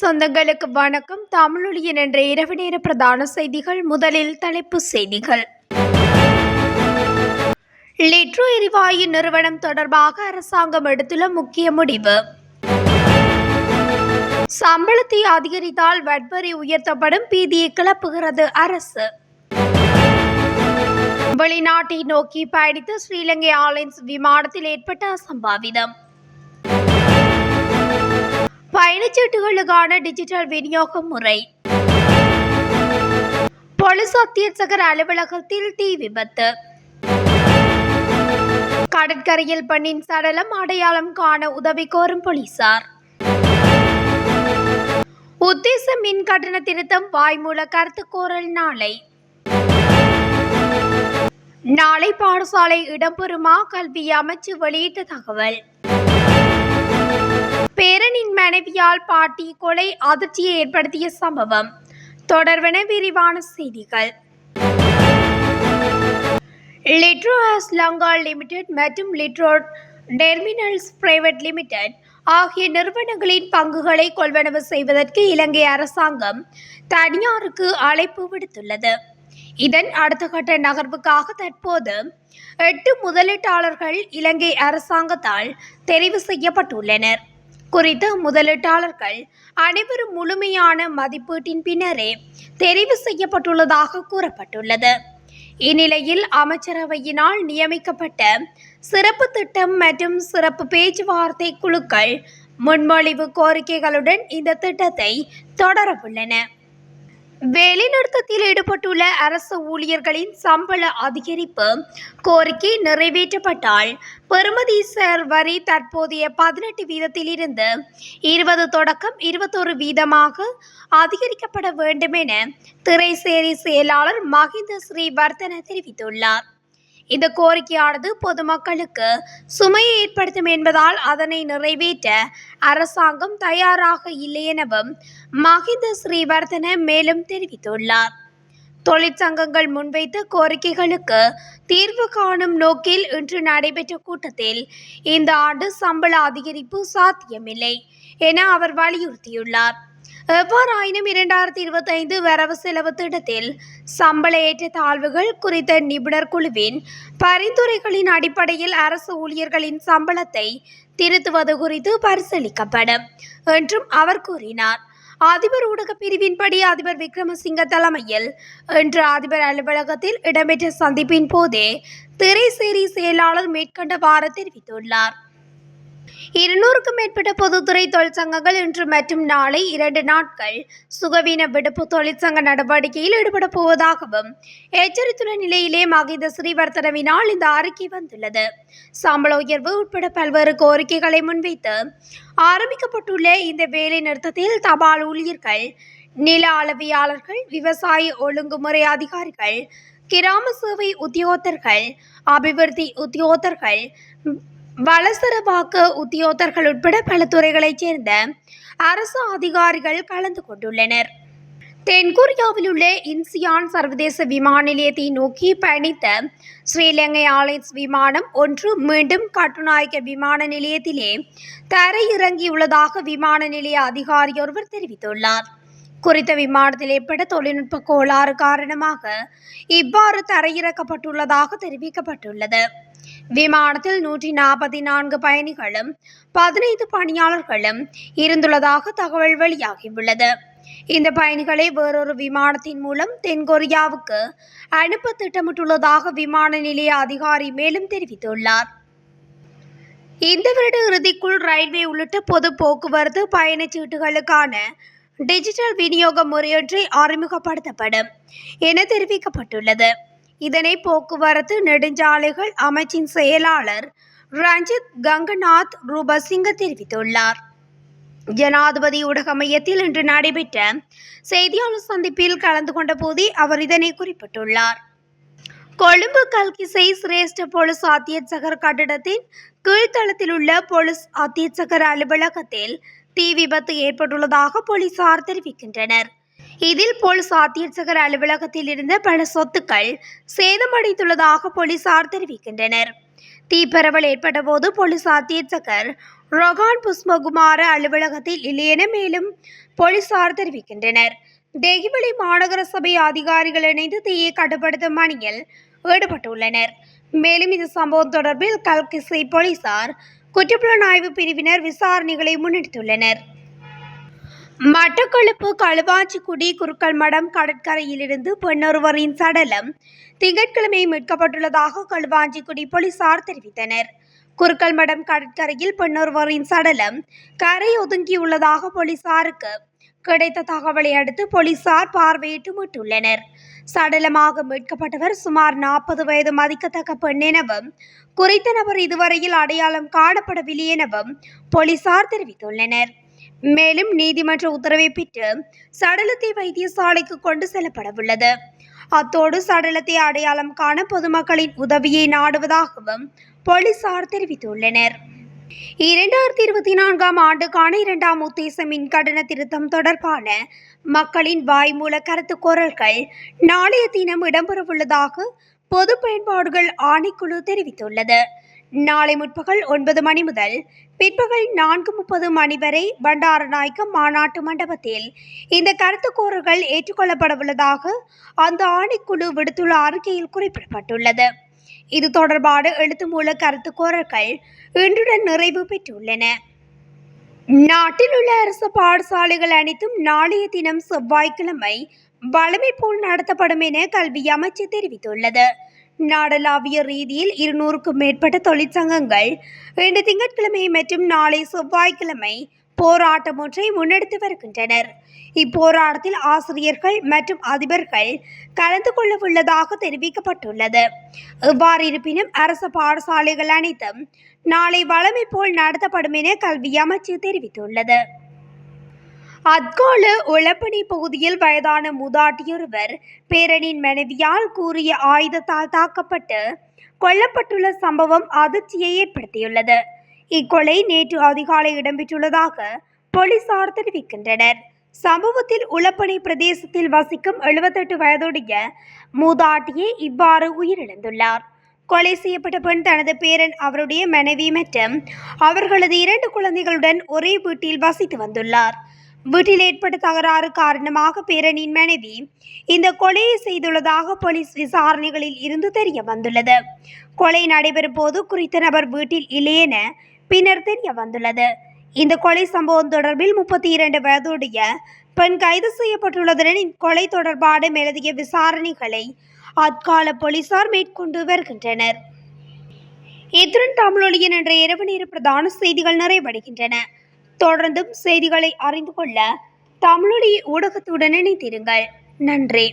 சொந்தங்களுக்கு வணக்கம். தமிழொலியின் என்ற இரவு நேர பிரதான செய்திகள் முதலில் தலைப்பு செய்திகள். லிட்ரோ எரிவாயு நிறுவனம் தொடர்பாக அரசாங்கம் எடுத்துள்ள முக்கிய முடிவு. சம்பளத்தை அதிகரித்தால் வட்வரி உயர்த்தப்படும் பீதியை கிளப்புகிறது அரசு. வெளிநாட்டை நோக்கி பயணித்த ஸ்ரீலங்கை ஏர்லைன்ஸ் விமானத்தில் ஏற்பட்ட அசம்பாவிதம். பயணச்சீட்டுகளுக்கான டிஜிட்டல் விநியோக முறை. போலீஸ் அத்தியட்சகர் அலுவலகத்தில் தீ விபத்து. கடற்கரையில் பெண்ணின் சடலம் அடையாளம் காண உதவி கோரும் போலீசார். உத்தேச மின் கட்டண திருத்தம் வாய்மூல கருத்து கோரல் நாளை. நாளை பாடசாலை இடம்பெறுமா? கல்வி அமைச்சு வெளியிட்ட தகவல். பேரனின் மனைவியால் பாட்டி கொலை அதிர்ச்சியை ஏற்படுத்திய சம்பவம். தொடர்வன விரிவான செய்திகள். லிட்ரோ ஹாஸ் லங்கா லிமிடெட் மற்றும் லிட்ரோ டெர்மினல்ஸ் பிரைவேட் லிமிடெட் ஆகிய நிறுவனங்களின் பங்குகளை கொள்வனவு செய்வதற்கு இலங்கை அரசாங்கம் தனியாருக்கு அழைப்பு விடுத்துள்ளது. இதன் அடுத்த கட்ட நகர்வுக்காக தற்போது எட்டு முதலீட்டாளர்கள் இலங்கை அரசாங்கத்தால் தெரிவு செய்யப்பட்டுள்ளனர். குறித்த முதலீட்டாளர்கள் அனைவரும் முழுமையான மதிப்பீட்டின் பின்னரே தெரிவு செய்யப்பட்டுள்ளதாக கூறப்பட்டுள்ளது. இந்நிலையில் அமைச்சரவையினால் நியமிக்கப்பட்ட சிறப்பு திட்டம் மற்றும் சிறப்பு பேச்சுவார்த்தை குழுக்கள் முன்மொழிவு கோரிக்கைகளுடன் இந்த திட்டத்தை தொடரவுள்ளன. வேலைநிறுத்தத்தில் ஈடுபட்டுள்ள அரசு ஊழியர்களின் சம்பள அதிகரிப்பு கோரிக்கை நிறைவேற்றப்பட்டால் பெறுமதிசர் வரி தற்போதைய பதினெட்டு வீதத்திலிருந்து இருபது தொடக்கம் இருபத்தொரு வீதமாக அதிகரிக்கப்பட வேண்டும் என திரைசேரி செயலாளர் மஹிந்த ஸ்ரீவர்தன தெரிவித்துள்ளார். இந்த கோரிக்கையானது பொதுமக்களுக்கு சுமையை ஏற்படுத்தும் என்பதால் அதனை நிறைவேற்ற அரசாங்கம் தயாராக இல்லை எனவும் மஹிந்த ஸ்ரீவர்தன மேலும் தெரிவித்துள்ளார். தொழிற்சங்கங்கள் முன்வைத்த கோரிக்கைகளுக்கு தீர்வு காணும் நோக்கில் இன்று நடைபெற்ற கூட்டத்தில் இந்த ஆண்டு சம்பள அதிகரிப்பு சாத்தியமில்லை என அவர் வலியுறுத்தியுள்ளார். எவ்வாறாயினும் இரண்டாயிரத்தி இருபத்தைந்து வரவு செலவு திட்டத்தில் சம்பள ஏற்ற தாழ்வுகள் குறித்த நிபுணர் குழுவின் பரிந்துரைகளின் அடிப்படையில் அரசு ஊழியர்களின் சம்பளத்தை திருத்துவது குறித்து பரிசீலிக்கப்படும் என்றும் அவர் கூறினார். அதிபர் ஊடக பிரிவின்படி அதிபர் விக்ரமசிங்க தலைமையில் இன்று அதிபர் அலுவலகத்தில் இடம்பெற்ற சந்திப்பின் போதே திரைசேரி செயலாளர் மேற்கண்டவாறு தெரிவித்துள்ளார். இருநூறுக்கும் மேற்பட்ட பொதுத்துறை தொழிற்சங்கங்கள் இன்று மற்றும் நாளை இரண்டு நாட்கள் சுகவீன விடுப்பு தொழிற்சங்க நடவடிக்கையில் ஈடுபட போவதாகவும் எச்சரித்துள்ள நிலையிலே மகிந்த ஸ்ரீவர்த்தனவினால் இந்த அறிக்கை வந்துள்ளது. சம்பள உயர்வு உட்பட பல்வேறு கோரிக்கைகளை முன்வைத்து ஆரம்பிக்கப்பட்டுள்ள இந்த வேலை நிறுத்தத்தில் தபால் ஊழியர்கள் நில அளவியாளர்கள் விவசாய ஒழுங்குமுறை அதிகாரிகள் கிராம சேவை உத்தியோகத்தர்கள் அபிவிருத்தி உத்தியோகத்தர்கள் வலசரவாக்க உத்தியோகர்கள் உட்பட பல துறைகளைச் சேர்ந்த அரசு அதிகாரிகள் கலந்து கொண்டுள்ளனர். தென்கொரியாவில் உள்ள இன்சியான் சர்வதேச விமான நிலையத்தை நோக்கி பயணித்த ஸ்ரீலங்கை ஏர்லைன்ஸ் விமானம் ஒன்று மீண்டும் கட்டுநாயக்க விமான நிலையத்திலே தரையிறங்கியுள்ளதாக விமான நிலைய அதிகாரி ஒருவர் தெரிவித்துள்ளார். குறித்த விமானத்தில் ஏற்பட்ட தொழில்நுட்ப கோளாறு காரணமாக இவ்வாறு தரையிறக்கப்பட்டுள்ளதாக தெரிவிக்கப்பட்டுள்ளது. விமானத்தில் நூற்றி நாற்பத்தி நான்கு பயணிகளும் பதினைந்து பணியாளர்களும் இருந்துள்ளதாக தகவல் வெளியாகியுள்ளது. இந்த பயணிகளை வேறொரு விமானத்தின் மூலம் தென்கொரியாவுக்கு அனுப்ப திட்டமிட்டுள்ளதாக விமான நிலைய அதிகாரி மேலும் தெரிவித்துள்ளார். இந்த வருட இறுதிக்குள் ரயில்வே உள்ளிட்ட பொது போக்குவரத்து பயணச்சீட்டுகளுக்கான டிஜிட்டல் விநியோக முறையொன்றை அறிமுகப்படுத்தப்படும் என தெரிவிக்கப்பட்டுள்ளது. இதனை போக்குவரத்து நெடுஞ்சாலைகள் அமைச்சின் செயலாளர் ரஞ்சித் கங்கநாத் ரூபசிங்க தெரிவித்துள்ளார். ஜனாதிபதி ஊடக மையத்தில் இன்று நடைபெற்ற செய்தியாளர் சந்திப்பில் கலந்து கொண்ட போதே அவர் இதனை குறிப்பிட்டுள்ளார். கொழும்பு கல்கிசை சிரேஷ்ட போலீஸ் அத்தியட்சகர் கட்டிடத்தின் கீழ்த்தளத்தில் உள்ள போலீஸ் அத்தியட்சகர் அலுவலகத்தில் தீ விபத்து ஏற்பட்டுள்ளதாக போலீசார் தெரிவிக்கின்றனர். இதில் போலீஸ் அத்தியட்சகர் அலுவலகத்தில் இருந்த பல சொத்துக்கள் சேதமடைந்துள்ளதாக போலீசார் தெரிவிக்கின்றனர். தீப்பரவல் ஏற்பட்ட போது போலீஸ் அத்தியட்சகர் ரொகான் புஷ்மகுமார அலுவலகத்தில் இல்லையென மேலும் போலீசார் தெரிவிக்கின்றனர். தெஹிவளி மாநகர சபை அதிகாரிகள் இணைந்து தீயை கட்டுப்படுத்தும் பணியில் ஈடுபட்டுள்ளனர். மேலும் இந்த சம்பவம் தொடர்பில் கல்கிசை போலீசார் குற்றப்புலனாய்வு பிரிவினர் விசாரணைகளை முன்னெடுத்துள்ளனர். மட்டக்களப்பு களுவாஞ்சிக்குடி குருக்கள் மடம் கடற்கரையிலிருந்து பெண்ணொருவரின் சடலம் திங்கட்கிழமை மீட்கப்பட்டுள்ளதாக களுவாஞ்சிக்குடி போலீசார் தெரிவித்தனர். குருக்கள் மடம் கடற்கரையில் பெண்ணொருவரின் சடலம் கரை ஒதுங்கியுள்ளதாக போலீசாருக்கு கிடைத்த தகவலை அடுத்து போலீசார் பார்வையிட்டு மீட்டுள்ளனர் சடலமாக மீட்கப்பட்டவர் சுமார் நாற்பது வயது மதிக்கத்தக்க பெண் எனவும் குறித்த நபர் இதுவரையில் அடையாளம் காணப்படவில்லை எனவும் போலீசார் தெரிவித்துள்ளனர். மேலும் நீதிமன்ற உத்தரவை பெற்று சடலத்தை வைத்தியசாலைக்கு கொண்டு செல்லப்படவுள்ளது. அத்தோடு சடலத்தை அடையாளம் காண பொதுமக்களின் உதவியை நாடுவதாகவும் போலீசார் தெரிவித்துள்ளனர். இரண்டாயிரத்தி இருபத்தி நான்காம் ஆண்டுக்கான இரண்டாம் உத்தேச மின் கட்டண திருத்தம் தொடர்பான மக்களின் வாய்மூல கருத்து குரல்கள் நாளைய தினம் இடம்பெறவுள்ளதாக பொது பயன்பாடுகள் ஆணைக்குழு தெரிவித்துள்ளது. நாளை முற்பகல் ஒன்பது மணி முதல் பிற்பகல் நான்கு முப்பது மணி வரை பண்டாரநாயக்கம் மாநாட்டு மண்டபத்தில் இந்த கருத்துக்கூறுகள் ஏற்றுக்கொள்ளப்படவுள்ளதாக அந்த ஆணைக்குழு விடுத்துள்ள அறிக்கையில் குறிப்பிடப்பட்டுள்ளது. இது தொடர்பான எழுத்து மூல கருத்துக்கூறல்கள் இன்றுடன் நிறைவு பெற்றுள்ளன. நாட்டில் உள்ள அரசு பாடசாலைகள் அனைத்தும் நாளைய தினம் செவ்வாய்க்கிழமை வளமை போல் நடத்தப்படும் என கல்வி அமைச்சு தெரிவித்துள்ளது. நாடளாவிய ரீதியில் இருநூறுக்கும் மேற்பட்ட தொழிற்சங்கங்கள் இன்று திங்கட்கிழமை மற்றும் நாளை செவ்வாய்க்கிழமை போராட்டம் ஒன்றை முன்னெடுத்து வருகின்றனர். இப்போராட்டத்தில் ஆசிரியர்கள் மற்றும் அதிபர்கள் கலந்து கொள்ள உள்ளதாக தெரிவிக்கப்பட்டுள்ளது. இவ்வாறு இருப்பினும் அரசு பாடசாலைகள் அனைத்தும் நாளை வளமை போல் நடத்தப்படும் என கல்வி அமைச்சு தெரிவித்துள்ளது. அத்கோல உளப்பணி பகுதியில் வயதான மூதாட்டியொருவர் பேரனின் மனைவியால் கூறிய ஆயுதத்தால் தாக்கப்பட்டு கொல்லப்பட்டுள்ள சம்பவம் அதிர்ச்சியை ஏற்படுத்தியுள்ளது. இக்கொலை நேற்று அதிகாலை இடம்பெற்றுள்ளதாக போலீசார் தெரிவிக்கின்றனர். சம்பவத்தில் உளப்பணி பிரதேசத்தில் வசிக்கும் எழுபத்தெட்டு வயதுடைய மூதாட்டியே இவ்வாறு உயிரிழந்துள்ளார். கொலை செய்யப்பட்ட பெண் தனது பேரன் அவருடைய மனைவி மற்றும் அவர்களது இரண்டு குழந்தைகளுடன் ஒரே வீட்டில் வசித்து வந்துள்ளார். வீட்டில் ஏற்பட்ட தகராறு காரணமாக பேரனின் மனைவி இந்த கொலையை செய்துள்ளதாக போலீஸ் விசாரணைகளில் இருந்து தெரிய வந்துள்ளது. கொலை நடைபெறும் போது குறித்த நபர் வீட்டில் இல்லையென பின்னர் தெரிய வந்துள்ளது இந்த கொலை சம்பவம் தொடர்பில் முப்பத்தி இரண்டு வயதுடைய பெண் கைது செய்யப்பட்டுள்ளதுடன் கொலை தொடர்பான மேலதிக விசாரணைகளை அக்கால போலீசார் மேற்கொண்டு வருகின்றனர். இத்துடன் தமிழொலியின் என்ற இரவு நேர பிரதான செய்திகள் நிறைவடைகின்றன. தொடர்ந்தும் செய்திகளை அறிந்து கொள்ள தமிழொலி ஊடகத்துடன் இணைத்திருங்கள் நன்றி.